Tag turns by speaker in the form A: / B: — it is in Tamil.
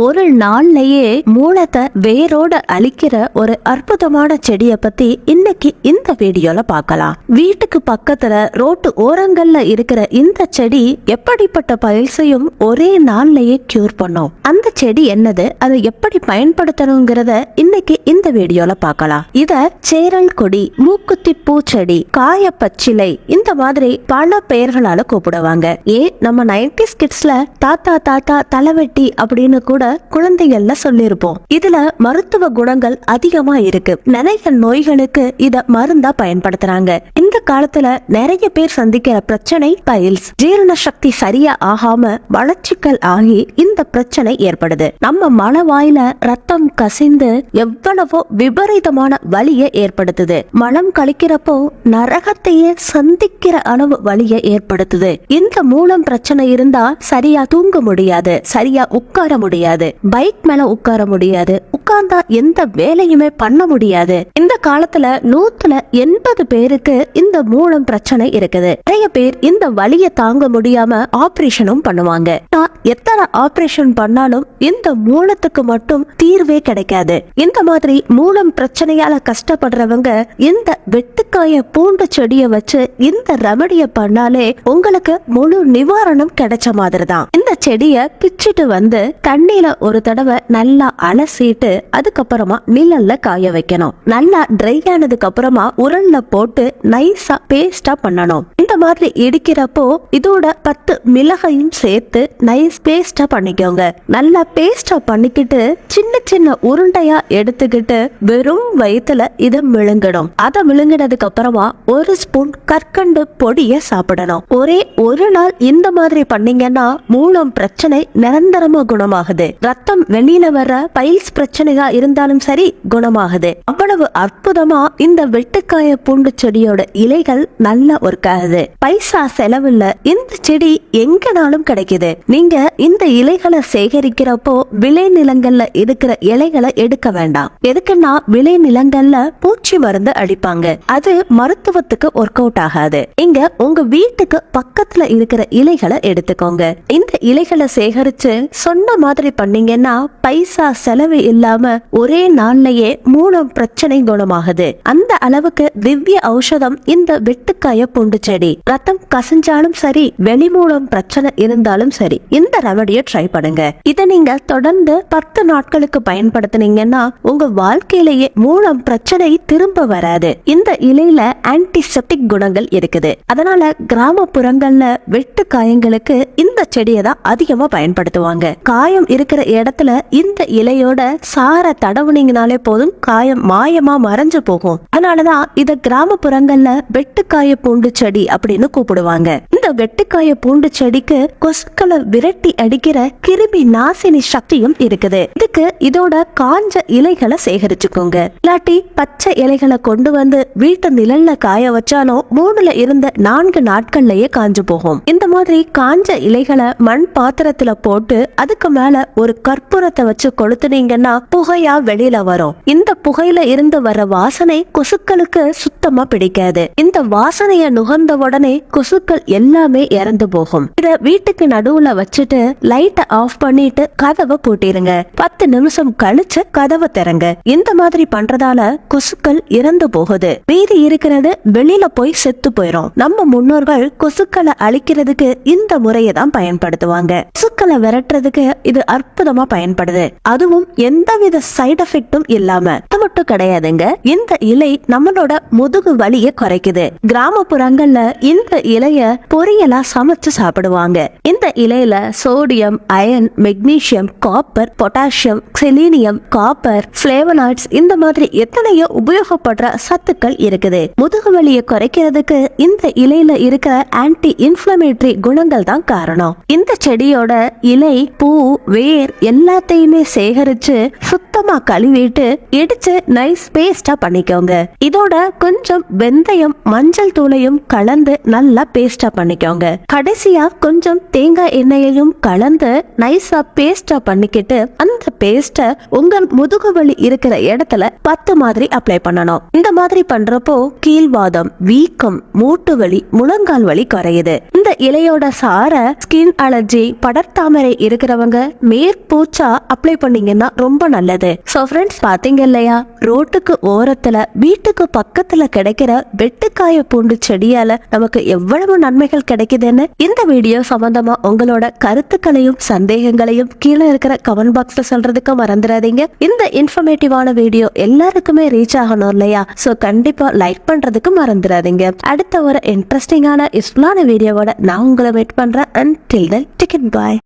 A: ஒரு நாள்லயே மூலத்தை வேரோட அழிக்கிற ஒரு அற்புதமான செடிய பத்தி இன்னைக்கு இந்த வீடியோல பார்க்கலாம். வீட்டுக்கு பக்கத்துல ரோட்டு ஓரங்கள்ல இருக்கிற இந்த செடி எப்படிப்பட்ட பயில்சையும் ஒரே நாள்லயே கியூர் பண்ணும். அந்த செடி என்னது? அதை எப்படி பயன்படுத்தணுங்கிறத இன்னைக்கு இந்த வீடியோல பார்க்கலாம். இத சேரல் கொடி மூக்குத்தி பூச்செடி காய பச்சிலை இந்த மாதிரி பல பெயர்களால கூப்பிடுவாங்க. ஏன்? நம்ம நைன்டிஸ் கிட்ஸ்ல தாத்தா தாத்தா தலைவெட்டி அப்படின்னு கூட குழந்தைகள்ல சொல்லியிருப்போம். இதுல மருத்துவ குணங்கள் அதிகமா இருக்கு. நிறைய நோய்களுக்கு இத மருந்தா பயன்படுத்துறாங்க. இந்த காலத்துல நிறைய பேர் சந்திக்கிற பிரச்சனை பயில்ஸ் ஜீரண சக்தி சரியா ஆகாம வளர்ச்சிக்கல் ஆகி இந்த பிரச்சனை ஏற்படுது. நம்ம மலவாயில ரத்தம் கசிந்து எவ்வளவோ விபரீதமான வலியை ஏற்படுத்துது. மனம் கழிக்கிறப்போ நரகத்தையே சந்திக்கிற அளவு வலியை ஏற்படுத்துது. இந்த மூலம் பிரச்சனை இருந்தா சரியா தூங்க முடியாது. சரியா உட்கார முடியாது. பைக் மேல உட்கார முடியாது. உட்கார்ந்தா எந்த வேலையுமே பண்ண முடியாது. இந்த காலத்துல நூத்துல எண்பது பேருக்கு இந்த மூலம் பிரச்சனை இருக்குது. நிறைய பேர் இந்த வழிய தாங்க முடியாம ஆபரேஷனும் பண்ணுவாங்க. நான் எத்தனை ஆபரேஷன் பண்ணாலும் இந்த மூலத்துக்கு மட்டும் தீர்வே கிடைக்காது. இந்த மாதிரி மூலம் பிரச்சனையால கஷ்டப்படுறவங்க இந்த வெட்டுக்காய பூண்டு செடியை வச்சு இந்த ரெமடிய பண்ணாலே உங்களுக்கு முழு நிவாரணம் கிடைச்ச மாதிரி தான் இந்த செடிய பிச்சிட்டு வந்து தண்ணியில ஒரு தடவை நல்லா அலசிட்டு அதுக்கப்புறமா நிழல்ல காய வைக்கணும். நல்லா ட்ரை ஆனதுக்கு அப்புறமா உரல்ல போட்டு நைஸா பேஸ்டா பண்ணணும். இந்த மாதிரி இடிக்கிறப்போ இதோட பத்து மிளகையும் சேர்த்து நைஸ் பேஸ்டா பண்ணிக்கோங்க. நல்லா பேஸ்டா பண்ணிக்கிட்டு சின்ன சின்ன உருண்டையா எடுத்துக்கிட்டு வெறும் வயிற்றுல இதை விழுங்கணும் அதை விழுங்கினதுக்கு அப்புறமா ஒரு ஸ்பூன் கற்கண்டு பொடிய சாப்பிடணும். ஒரே ஒரு நாள் இந்த மாதிரி பண்ணீங்கன்னா மூலம் பிரச்சனை நிரந்தரமா குணமாகுது. ரத்தம் வெளியில வர்ற பைல்ஸ் பிரச்சனையா இருந்தாலும் சரி குணமாகுது. அவ்வளவு அற்புதமா இந்த வெட்டுக்காய பூண்டு செடியோட இலைகள் நல்லா ஒர்க் ஆகுது பைசா செலவுல இந்த செடி எங்கனாலும் கிடைக்குது. நீங்க இந்த இலைகளை சேகரிக்கிறப்போ விளை நிலங்கள்ல இருக்கிற இலைகளை எடுக்க வேண்டாம். எதுக்குன்னா விளை நிலங்கள்ல பூச்சி மருந்து அடிப்பாங்க. அது மருத்துவத்துக்கு ஒர்க் அவுட் ஆகாது. இங்க உங்க வீட்டுக்கு பக்கத்துல இருக்கிற இலைகளை எடுத்துக்கோங்க. இந்த இலைகளை சேகரிச்சு சொன்ன மாதிரி பண்ணீங்கன்னா பைசா செலவு இல்லாம ஒரே நாள்லயே மூலம் பிரச்சனை குணமாகுது. அந்த அளவுக்கு திவ்ய ஔஷதம் இந்த வெட்டுக்காய பூண்டு செடி. ரத்தம் கசிஞ்சாலும் சரி வெளிமூலம் பிரச்சனை இருந்தாலும் சரி இந்த ரெமடியை ட்ரை பண்ணுங்க. இதை நீங்க தொடர்ந்து பத்து நாட்களுக்கு பயன்படுத்தினீங்கன்னா உங்க வாழ்க்கையிலேயே மூலம் பிரச்சனை திரும்ப வராது. இந்த இலையில ஆன்டிசெப்டிக் குணங்கள் இருக்குது. அதனால கிராமப்புறங்கள்ல வெட்டு காயங்களுக்கு இந்த செடியை தான் அதிகமா பயன்படுத்துவாங்க. காயம் இருக்கிற இடத்துல இந்த இலையோட சார தடவுனீங்கனாலே போதும் காயம் மாயமா மறைஞ்சு போகும். அதனாலதான் இத கிராமப்புறங்கள்ல வெட்டுக்காய பூண்டு செடி அப்படின்னு கூப்பிடுவாங்க. வெட்டுக்காய பூண்டு செடிக்கு கொசுக்களை விரட்டி அடிக்கிற கிருமி நாசினி சக்தியும் இருக்குது. இதுக்கு இதோட காஞ்ச இலைகளை சேகரிச்சுக்கோங்க. இல்லாட்டி பச்சை இலைகளை கொண்டு வந்து வீட்டு நிழல்ல காய வச்சாலும் மூணுல இருந்த நான்கு நாட்கள்லயே காஞ்சு போகும். இந்த மாதிரி காஞ்ச இலைகளை மண் பாத்திரத்துல போட்டு அதுக்கு மேல ஒரு கற்பூரத்தை வச்சு கொளுத்துனீங்கன்னா புகையா வெளியில வரும். இந்த புகையில இருந்து வர வாசனை கொசுக்களுக்கு சுத்தமா பிடிக்காது. இந்த வாசனைய நுகர்ந்த உடனே கொசுக்கள் எல்லாமே இறந்து போகும். இத வீட்டுக்கு நடுவுல வச்சுட்டு லைட்ட ஆஃப் பண்ணிட்டு கதவை பூட்டிருங்க. பத்து நிமிஷம் கழிச்சு கதவை திறங்க. இந்த மாதிரி பண்றதால கொசுக்கள் இறந்து போகுது. மீதி இருக்கிறது வெளியில போய் செத்து போயிரும். நம்ம முன்னோர்கள் கொசுக்களை அழிக்கிறதுக்கு இந்த முறையை தான் பயன்படுத்துவாங்க. கொசுக்களை விரட்டுறதுக்கு இது அற்புதமா பயன்படுது. அதுவும் எந்தவித சைடு எஃபெக்டும் இல்லாம. மட்டும் கிடையாதுங்க. இந்த இலை நம்மளோட முதுகு வலியை குறைக்குது. கிராமப்புறங்கள்ல இந்த இலைய பொரியலா சமைச்சு சாப்பிடுவாங்க. இந்த இலையில sodium iron magnesium copper potassium selenium copper flavonoids இந்த மாதிரி எத்தனையோ உபயோகப்படுற சத்துக்கள் இருக்குது. முதுகு வலியை குறைக்கிறதுக்கு இந்த இலையில இருக்கிற ஆன்டி இன்ஃபிளமேட்டரி குணங்கள் தான் காரணம். இந்த செடியோட இலை பூ வேர் எல்லாத்தையுமே சேகரிச்சு சுத்த சுத்தமா கழுவிட்டு இடிச்சு நைஸ் பேஸ்டா பண்ணிக்கோங்க. இதோட கொஞ்சம் வெந்தயம் மஞ்சள் தூளையும் கலந்து நல்லா பேஸ்டா பண்ணிக்கோங்க. கடைசியா கொஞ்சம் தேங்காய் எண்ணெயையும் கலந்து நைஸா பேஸ்டா பண்ணிக்கிட்டு அந்த பேஸ்ட உங்க முதுகு வலி இருக்கிற இடத்துல பத்து மாதிரி அப்ளை பண்ணணும். இந்த மாதிரி பண்றப்போ கீழ்வாதம் வீக்கம் மூட்டு வலி முழங்கால் வலி குறையுது. இந்த இலையோட சார ஸ்கின் அலர்ஜி படர்தாமரை இருக்கிறவங்க மேற்பூச்சா அப்ளை பண்ணீங்கன்னா ரொம்ப நல்லது. சோ ஃப்ரெண்ட்ஸ் பாத்தீங்க இல்லையா? ரோட்டுக்கு ஓரத்துல வீட்டுக்கு பக்கத்துல கிடைக்கிற வெட்டுக்காய பூண்டு செடியால நமக்கு எவ்வளவு நன்மைகள் கிடைக்குதுன்னு இந்த வீடியோ சம்பந்தமா உங்களோட கருத்துக்களையும் சந்தேகங்களையும் கீழே இருக்கிற கமெண்ட் பாக்ஸ்ல சொல்றதுக்கு மறந்துடாதீங்க. இந்த இன்ஃபர்மேட்டிவான வீடியோ எல்லாருக்குமே ரீச் ஆகணும் இல்லையா? சோ கண்டிப்பா லைக் பண்றதுக்கு மறந்துடாதீங்க. அடுத்த ஒரு இன்ட்ரெஸ்டிங்கான இஸ்லான வீடியோவோட நான் உங்களை வெயிட் பண்றேன். And till then ticket bye